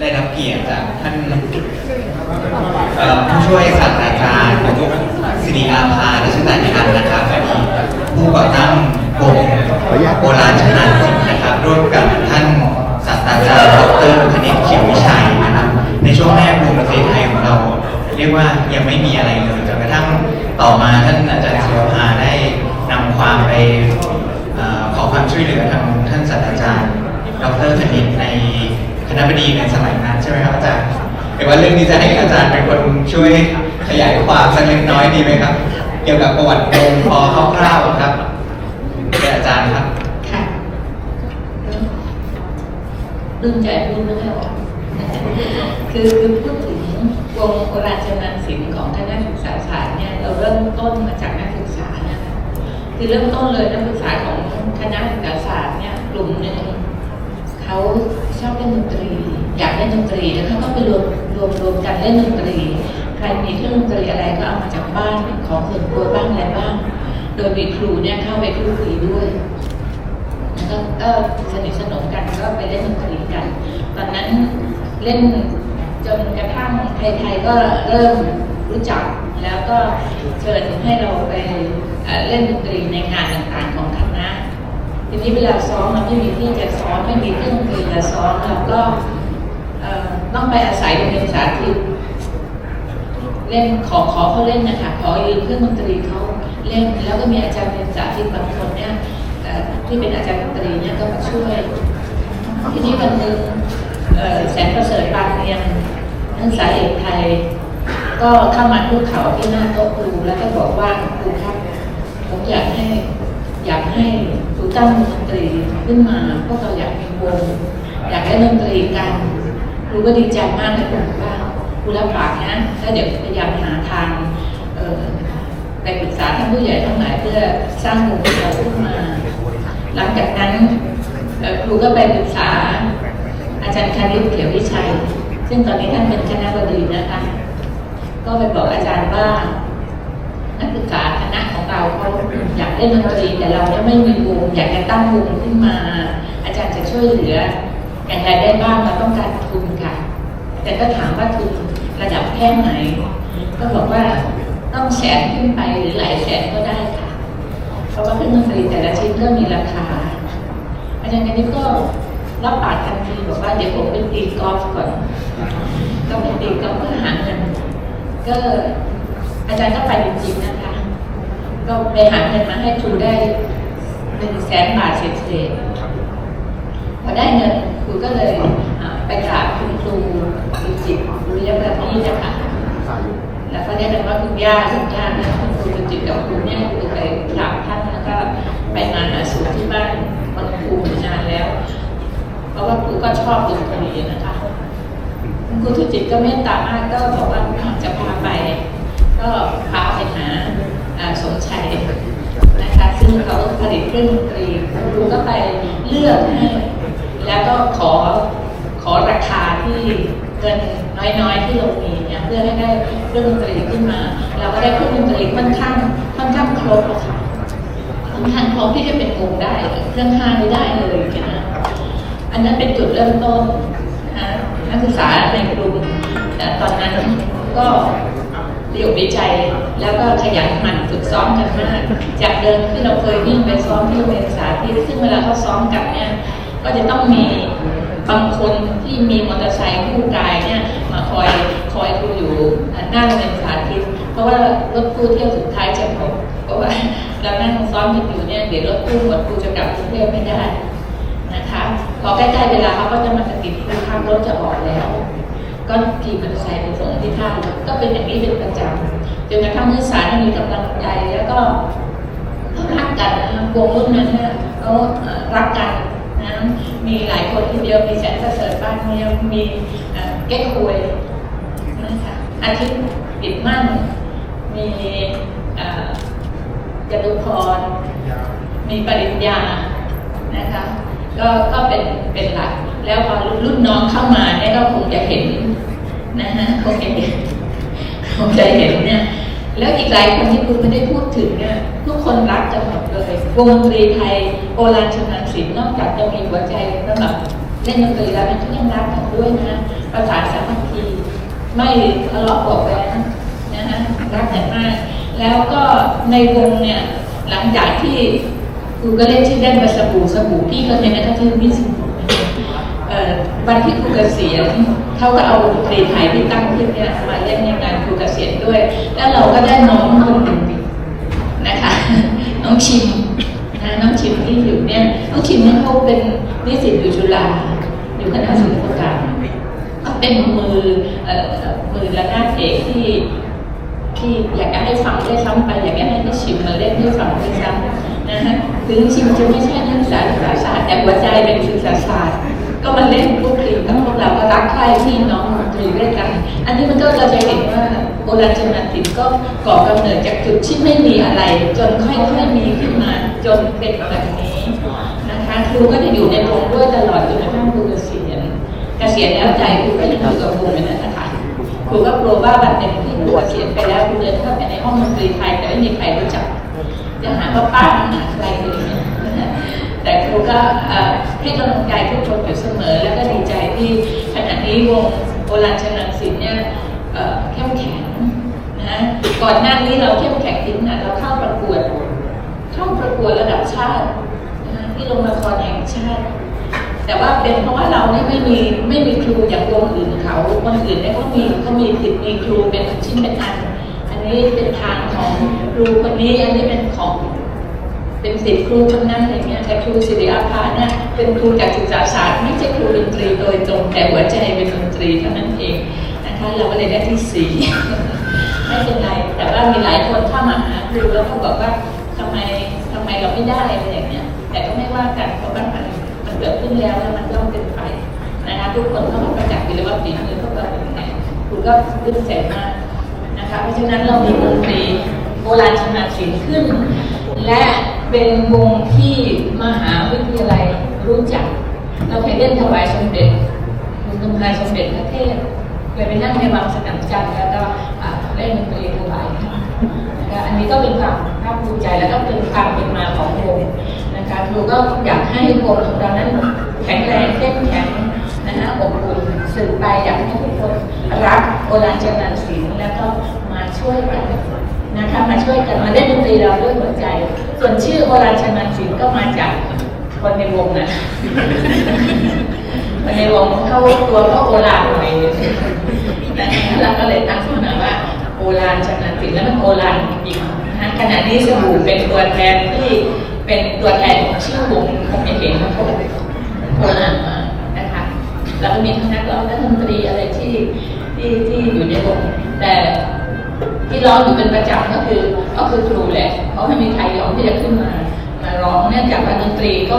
ได้รับเกียรติจากท่านผู้ช่วยศาสตราจารย์สิริอาภารัชตาชันนะครับผู้ก่อตั้งวงโบราณชนะศิลป์นะครับร่วมกับท่านศาสตราจารย์ดรคณิตเขียววิชัยนะครับ ในช่วงแรกวงดนตรีไทยของเรา เรียกว่ายังไม่มีอะไรเลยจนกระทั่งต่อมาท่านอาจารย์ศิวภาได้นำความไปขอความช่วยเหลือทางท่านศาสตราจารย์ดรคณิตใน ณบดีในสมัยนั้นใช่ไหมครับอาจารย์เดี๋ยวว่าเรื่องนี้จะให้อาจารย์เป็นคนช่วยขยายความสักเล็กน้อยดีไหมครับ เกี่ยวกับประวัติวงพอคร่าวๆครับเป็นอาจารย์ครับค่ะรุ่นใจพูดไม่ค่อยออกคือคือพูดถึงวงโบราณชำนาญศิลป์ของคณะศึกษาศาสตร์เนี่ยเราเริ่มต้นมาจากนักศึกษานะคะคือเริ่มต้นเลยนักศึกษาของคณะศึกษาศาสตร์เนี่ยกลุ่มหนึ่ง เขาชอบเล่นดนตรี อยากเล่นดนตรีแล้วเขาก็ไปรวมรวมรวมกันเล่นดนตรี ใครมีเครื่องดนตรีอะไรก็เอามาจากบ้านของส่วนตัวบ้างอะไรบ้าง โดยมีครูเนี่ยเข้าไปคลุกคลีด้วยแล้วก็สนิทสนมกันก็ไปเล่นดนตรีกัน ตอนนั้นเล่นจนกระทั่งใครๆก็เริ่มรู้จักแล้วก็เชิญให้เราไปเอ่อเล่นดนตรีในงานต่างๆของคณะ ทีนี้เวลาซ้อมมันไม่มีที่จะซ้อมไม่มีเครื่องดนตรีจะซ้อมเราก็ต้องไปอาศัยโรงเรียนสาธิต เล่นขอขอเขาเล่นนะคะขอยืมเครื่องดนตรีเขาเล่นแล้วก็มีอาจารย์เป็นสาธิตบางคนเนี่ยที่เป็นอาจารย์ดนตรีเนี่ยก็มาช่วย ทีนี้วันหนึ่งแสนประเสริฐปานเรียนนักศึกษาเอกไทย ก็เข้ามาพูดเขาที่หน้าโต๊ะครูแล้วก็บอกว่าครูครับผมอยากให้ อยากให้ครูตั้งวงดนตรีขึ้นมาพวกเราอยากมีวงอยากเล่นดนตรีกันครูก็ดีใจมากเลยบอกว่าครูรับปากนะแล้วเดี๋ยวพยายามหาทางไปปรึกษาท่านผู้ใหญ่ทั้งหลายเพื่อสร้างวงของเราขึ้นมา หลังจากนั้นครูก็ไปปรึกษาอาจารย์คาริสเขียววิชัย ซึ่งตอนนี้ท่านเป็นคณะบดีนะคะ ก็ไปบอกอาจารย์ว่า นักศึกษาคณะของเราเขาอยากเล่นดนตรีแต่เราเนี่ยไม่มีวงอยากจะตั้งวงขึ้นมา อาจารย์จะช่วยเหลืออย่างไรได้บ้างเราต้องการทุนค่ะ แต่ก็ถามว่าทุนระดับแค่ไหน ก็บอกว่าต้องแสนขึ้นไปหรือหลายแสนก็ได้ค่ะ เพราะว่าเครื่องดนตรีแต่ละชิ้นก็มีราคา อาจารย์กันนี้ก็รับปากทันทีบอกว่าเดี๋ยวผมไปตีกอล์ฟก่อน ก็ไปตีกอล์ฟเพื่อหาเงินก็ อาจารย์ก็ไปจริงๆนะคะ ก็ไปหาเงินมาให้ครูได้หนึ่งแสนบาทเศษๆพอได้เงินครูก็เลยอ่าไปกราบคุณครูดุจิตรุยแบบนี้นะคะแล้วก็เรียกกันว่าคุณย่าคุณย่าเนี่ยคุณครูดุจิตกับครูเนี่ยครูไปกราบท่านแล้วก็ไปงานหาสูตรที่บ้านวันครูนานแล้ว เพราะว่าครูก็ชอบดนตรีนะคะ คุณครูทุจิตก็เมตตามากก็บอกว่าจะพาไป ก็พาไปหาสมชัยนะคะซึ่งเขาผลิตเครื่องดนตรีครูก็ไปเลือกให้แล้วก็ขอขอราคาที่เกินน้อยๆที่เรามีเนี่ยเพื่อให้ได้เครื่องดนตรีขึ้นมา เราก็ได้เครื่องดนตรีค่อนข้างค่อนข้างครบค่ะค่อนข้างครบที่จะเป็นวงได้เครื่องห้าไม่ได้เลยนะอันนั้นเป็นจุดเริ่มต้นนะคะนักศึกษาในกลุ่มแต่ตอนนั้นก็ เรียวดีใจ แล้วก็ขยันหมั่นฝึกซ้อมกันมาก จากเดิมที่เราเคยวิ่งไปซ้อมที่โรงเรียนสาธิตซึ่งเวลาเขาซ้อมกันเนี่ย ก็จะต้องมีบางคนที่มีมอเตอร์ไซค์คู่กายเนี่ยมาคอยคอยดูอยู่หน้าโรงเรียนสาธิต เพราะว่ารถตู้เที่ยวสุดท้ายจะหมดเพราะว่าเรานั่งซ้อมกันอยู่เนี่ยเดี๋ยวรถตู้หมดครูจะกลับกรุงเทพไม่ได้นะคะพอใกล้ๆเวลาเขาก็จะมาสกิดคือข้างรถจะออกแล้ว ก็ขี่มอเตอร์ไซค์ไปส่งที่ท่าก็เป็นอย่างนี้เป็นประจำจนกระทั่งนักศึกษาเนี่ยมีกำลังใจแล้วก็เขารักกันนะวงรุ่นนั้นเขารักกันนะมีหลายคนทีเดียวมีแสนประเสริฐบ้านเมียมีแก้ควยนะคะอาทิตย์ปิดมั่น มีจตุพร มีปริญญานะคะก็ก็เป็นเป็นหลัก แล้วพอรุ่นน้องเข้ามาเนี่ยก็คงจะเห็น นะฮะคงจะเห็นคงจเห็นเนี่ย แล้วอีกหลายคนที่คุณไม่ได้พูดถึงเนี่ยทุกคนรักกันหมดเลยวงดนตรีไทยโบราณชำนาญศิลป์นอกจากจะมีหัวใจสำหรับเล่นดนตรีแล้วมันก็ยังรักกันด้วยนะประสานสามัคคีไม่ทะเลาะบาะแว้งนะฮะรักกันมาก แล้วก็ในวงเนี่ยหลังจากที่ครูก็เล่นชื่อเล่นมาสบู่สบู่พี่ก็เนี่ยนะคะชื่อพี่สบู วันที่ครูเกษียณเขาก็เอาดนตรีไทยที่ตั้งขึ้นเนี่ยมาเล่นในงานครูเกษียณด้วย แล้วเราก็ได้น้องคนหนึ่งนะคะน้องชิมนะน้องชิมที่อยู่เนี่ยน้องชิมเนี่ยเขาเป็นนิสิตอยู่จุฬาอยู่คณะศิลปกรรมเขาเป็นมือมือระนาดเอกที่ที่อยากจะให้ฟังได้ซ้ำไป อยากให้พี่ชิมมาเล่นให้ฟังได้ซ้ำนะฮะถึงชิมจะไม่ใช่นักศึกษาศึกษาศาสตร์แต่หัวใจเป็นศึกษาศาสตร์ ก็มาเล่นพวกคลีกับพวกเราก็รักใคร่พี่น้องดนตรีด้วยกัน อันนี้มันก็เราจะเห็นว่าโบราณชนศิลป์ก็ก่อกำเนิดจากจุดที่ไม่มีอะไร จนค่อยๆมีขึ้นมาจนเป็นแบบนี้นะคะครูก็จะอยู่ในวงด้วยตลอดจนกระทั่งครูเกษียณเกษียณแล้วใจครูก็ยังอยู่กับวงอยู่นั่นนะคะครูก็กลัวว่าวันหนึ่งที่ครูเกษียณไปแล้วครูเดินเข้าไปในห้องดนตรีไทยแต่ไม่มีใครรู้จักจะหาว่าป้าหาใครเลย แต่ครูก็เอ่อให้กำลังใจทุกคนอยู่เสมอ แล้วก็ดีใจที่ขณะนี้วงโบราณชนศิลป์เนี่ยเข้มแข็งนะก่อนหน้านี้เราเข้มแข็งถึงขนาดเราเข้าประกวดเข้าประกวดระดับชาตินะคะที่โรงละครแห่งชาติ แต่ว่าเป็นเพราะว่าเราเนี่ยไม่มีไม่มีครูอย่างวงอื่นเขาคนอื่นเนี่ยเขามีเขามีสิทธิ์มีครูเป็นชิ้นเป็นอัน อันนี้เป็นทางของครูคนนี้อันนี้เป็นของ เป็นสิทธิ์ครูคนนั้นอะไรเงี้ยแต่ครูสิริอาภาเนี่ยเป็นครูจากศึกษาศาสตร์ไม่ใช่ครูดนตรีโดยตรงแต่หัวใจเป็นดนตรีเท่านั้นเองนะคะเราก็เลยได้ที่สี่ไม่เป็นไรแต่ว่ามีหลายคนเข้ามาหาครูแล้วก็บอกว่าทำไมทำไมเราไม่ได้อะไรอย่างเงี้ยแต่ก็ไม่ว่ากันเพราะว่ามันมันเกิดขึ้นแล้วแล้วมันย่อมเป็นไปนะคะทุกคนก็มาประจักษ์ไปเลยว่าฝีมือพวกเราเป็นยังไงครูก็ตื่นใจมากนะคะเพราะฉะนั้นเรามีดนตรีโบราณชนาศิลป์ขึ้นและ เป็นวงที่มหาวิทยาลัยรู้จัก เราเคยเล่นถวายสมเด็จคุณสมภารสมเด็จพระเทพเคยไปนั่งในวังสนามจันทร์แล้วก็เล่นดนตรีถวายนะคะอันนี้ก็เป็นความภาคภูมิใจแล้วก็เป็นความเป็นมาของวงนะคะครูก็อยากให้วงของเรานั้นแข็งแรงเข้มแข็งนะคะอบอุ่นสืบไปอยากให้ทุกคนรักโบราณเจริญศิลป์แล้วก็มาช่วยกัน นะคะมาช่วยกันมาเล่นดนตรีเราด้วยหัวใจ ส่วนชื่อโบราชนันศิลป์ก็มาจากคนในวงนะคนในวงเขาตัวก็โบราหน่อยนะคะเราก็เลยตั้งชื่อมาว่าโบราชนันศิลป์แล้วมันโบราอีกนะขณะนี้สบู่เป็นตัวแทนที่เป็นตัวแทนของชื่อวงคงจะเห็นว่าเขาโบรามานะคะแล้วก็มีทั้งนักร้องนักดนตรีอะไรที่ที่ที่อยู่ในวงแต่ ที่ร้องอยู่เป็นประจำก็คือก็คือครูแหละเพราะไม่มีใครยอมที่จะขึ้นมามาร้องเนื่องจากว่าดนตรีก็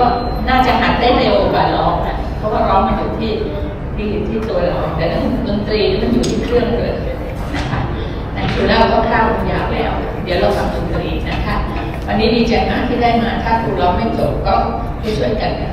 น่าจะหัดได้เร็วกว่าร้องนะเพราะว่าร้องมันอยู่ที่ที่ที่ตัวเราแต่ดนตรีมันอยู่ที่เครื่องเลยนะคะแต่คือแล้วก็คร่าวๆยาวแล้ว เดี๋ยวเราฟังดนตรีนะคะวันนี้ดีใจมากที่ได้มาถ้าครูร้องไม่จบก็ช่วยกันนะ